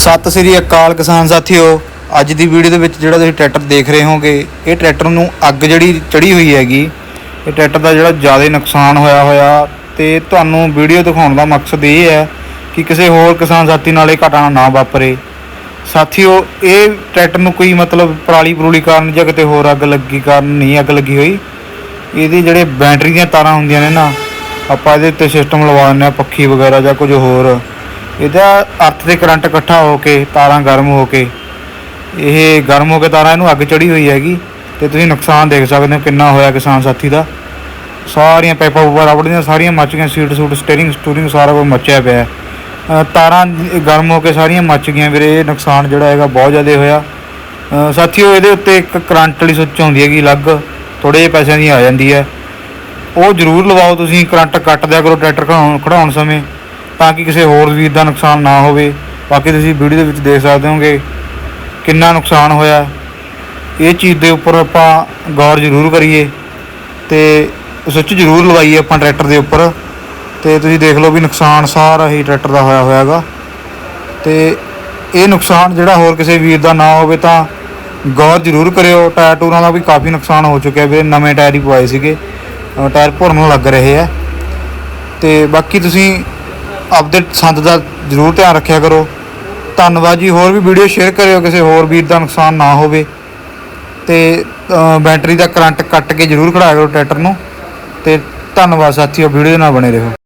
ਸਤਿ ਸ੍ਰੀ ਅਕਾਲ ਕਿਸਾਨ ਸਾਥੀਓ। ਅੱਜ ਦੀ ਵੀਡੀਓ ਦੇ ਵਿੱਚ ਜਿਹੜਾ ਤੁਸੀਂ ਟਰੈਕਟਰ ਦੇਖ ਰਹੇ ਹੋਗੇ ਇਹ ਟਰੈਕਟਰ ਨੂੰ ਅੱਗ ਜਿਹੜੀ ਚੜੀ ਹੋਈ ਹੈਗੀ, ਇਹ ਟਰੈਕਟਰ ਦਾ ਜਿਹੜਾ ਜ਼ਿਆਦਾ ਨੁਕਸਾਨ ਹੋਇਆ ਹੋਇਆ ਤੇ ਤੁਹਾਨੂੰ ਵੀਡੀਓ ਦਿਖਾਉਣ ਦਾ ਮਕਸਦ ਇਹ ਹੈ ਕਿ ਕਿਸੇ ਹੋਰ ਕਿਸਾਨ ਸਾਥੀ ਨਾਲ ਇਹ ਘਟਨਾ ਨਾ ਵਾਪਰੇ। ਸਾਥੀਓ, ਇਹ ਟਰੈਕਟਰ ਨੂੰ ਕੋਈ ਮਤਲਬ ਪਰਾਲੀ ਪਰੂਲੀ ਕਾਰਨ ਜਾਂ ਕਿਤੇ ਹੋਰ ਅੱਗ ਲੱਗੀ ਕਾਰਨ ਨਹੀਂ ਅੱਗ ਲੱਗੀ ਹੋਈ। ਇਹਦੇ ਜਿਹੜੇ ਬੈਟਰੀ ਦੀਆਂ ਤਾਰਾਂ ਹੁੰਦੀਆਂ ਨੇ ਨਾ, ਆਪਾਂ ਇਹਦੇ ਉੱਤੇ ਸਿਸਟਮ ਲਵਾ ਦਿੰਦੇ ਆ ਪੱਖੀ ਵਗੈਰਾ ਜਾਂ ਕੁਝ ਹੋਰ। ਇਹਦਾ ਅਰਥ ਤੇ ਕਰੰਟ ਇਕੱਠਾ ਹੋ ਕੇ ਤਾਰਾਂ ਗਰਮ ਹੋ ਕੇ ਇਹ ਗਰਮ ਹੋ ਕੇ ਤਾਰਾਂ ਇਹਨੂੰ ਅੱਗ ਚੜੀ ਹੋਈ ਹੈਗੀ ਤੇ ਤੁਸੀਂ ਨੁਕਸਾਨ ਦੇਖ ਸਕਦੇ ਹੋ ਕਿੰਨਾ ਹੋਇਆ ਕਿਸਾਨ ਸਾਥੀ ਦਾ। ਸਾਰੀਆਂ ਪਾਈਪਾਂ ਉੱਪਰ ਰਬੜ ਦੀਆਂ ਸਾਰੀਆਂ ਮੱਚ ਗਈਆਂ ਸੀਟ ਸੂਟ ਸਟੀਅਰਿੰਗ ਸਟੂਰਿੰਗ ਸਾਰਾ ਕੁਝ ਮੱਚਿਆ ਪਿਆ ਤਾਰਾਂ ਗਰਮ ਹੋ ਕੇ ਸਾਰੀਆਂ ਮੱਚ ਗਈਆਂ ਵੀਰੇ ਇਹ ਨੁਕਸਾਨ ਜਿਹੜਾ ਹੈਗਾ ਬਹੁਤ ਜ਼ਿਆਦਾ ਹੋਇਆ। ਅ, ਸਾਥੀਓ ਇਹਦੇ ਉੱਤੇ ਇੱਕ ਕਰੰਟ ਵਾਲੀ ਸੁੱਚ ਆਉਂਦੀ ਹੈਗੀ ਅਲੱਗ ਥੋੜੇ ਜਿਹੇ ਪੈਸਿਆਂ ਦੀ ਆ ਜਾਂਦੀ ਹੈ। ਉਹ ਜ਼ਰੂਰ ਲਵਾਓ ਤੁਸੀਂ ਕਰੰਟ ਕੱਟ ਦਿਆ ਕਰੋ ਟਰੈਕਟਰ ਖੜਾਉਣ ਖੜਾਉਣ ਸਮੇਂ। ਤਾਂ ਕਿ ਕਿਸੇ ਹੋਰ ਵੀਰ ਦਾ ਨੁਕਸਾਨ ਨਾ ਹੋਵੇ। ਬਾਕੀ ਤੁਸੀਂ ਵੀਡੀਓ ਦੇ ਵਿੱਚ ਦੇਖ ਸਕਦੇ ਹੋਗੇ ਕਿੰਨਾ ਨੁਕਸਾਨ ਹੋਇਆ। ਇਹ ਚੀਜ਼ ਦੇ ਉੱਪਰ ਆਪਾਂ ਗੌਰ ਜ਼ਰੂਰ ਕਰੀਏ ਤੇ ਸੁੱਚ ਜ਼ਰੂਰ ਲਵਾਈਏ ਆਪਾਂ ਟਰੈਕਟਰ ਦੇ ਉੱਪਰ। ਤੇ ਤੁਸੀਂ ਦੇਖ ਲਓ ਵੀ ਨੁਕਸਾਨ ਸਾਰਾ ਹੀ ਟਰੈਕਟਰ ਦਾ ਹੋਇਆ ਹੋਇਆਗਾ। ਤੇ ਇਹ ਨੁਕਸਾਨ ਜਿਹੜਾ ਹੋਰ ਕਿਸੇ ਵੀਰ ਦਾ ਨਾ ਹੋਵੇ ਤਾਂ ਗੌਰ ਜ਼ਰੂਰ ਕਰਿਓ। ਟਾਇਰ ਟੂਰਾਂ ਦਾ ਵੀ ਕਾਫੀ ਨੁਕਸਾਨ ਹੋ ਚੁੱਕਿਆ ਵੀਰੇ, ਨਵੇਂ ਟਾਇਰ ਹੀ ਪਵਾਏ ਸੀਗੇ। ਟਾਇਰ ਭੁਰਨ ਲੱਗ ਰਹੇ ਆ। ਤੇ ਬਾਕੀ ਤੁਸੀਂ ਆਪਦੇ ਸੰਦ ਦਾ ਜ਼ਰੂਰ ਧਿਆਨ ਰੱਖਿਆ ਕਰੋ। ਧੰਨਵਾਦ ਜੀ। ਹੋਰ ਵੀ ਵੀਡੀਓ ਸ਼ੇਅਰ ਕਰਿਓ ਕਿਸੇ ਹੋਰ ਵੀਰ ਦਾ ਨੁਕਸਾਨ ਨਾ ਹੋਵੇ। ਤੇ ਬੈਟਰੀ ਦਾ ਕਰੰਟ ਕੱਟ ਕੇ ਜ਼ਰੂਰ ਖੜਾਇਆ ਕਰੋ ਟਰੈਕਟਰ ਨੂੰ। ਤੇ ਧੰਨਵਾਦ ਸਾਥੀਓ। ਵੀਡੀਓ ਦੇ ਨਾਲ ਬਣੇ ਰਹੋ।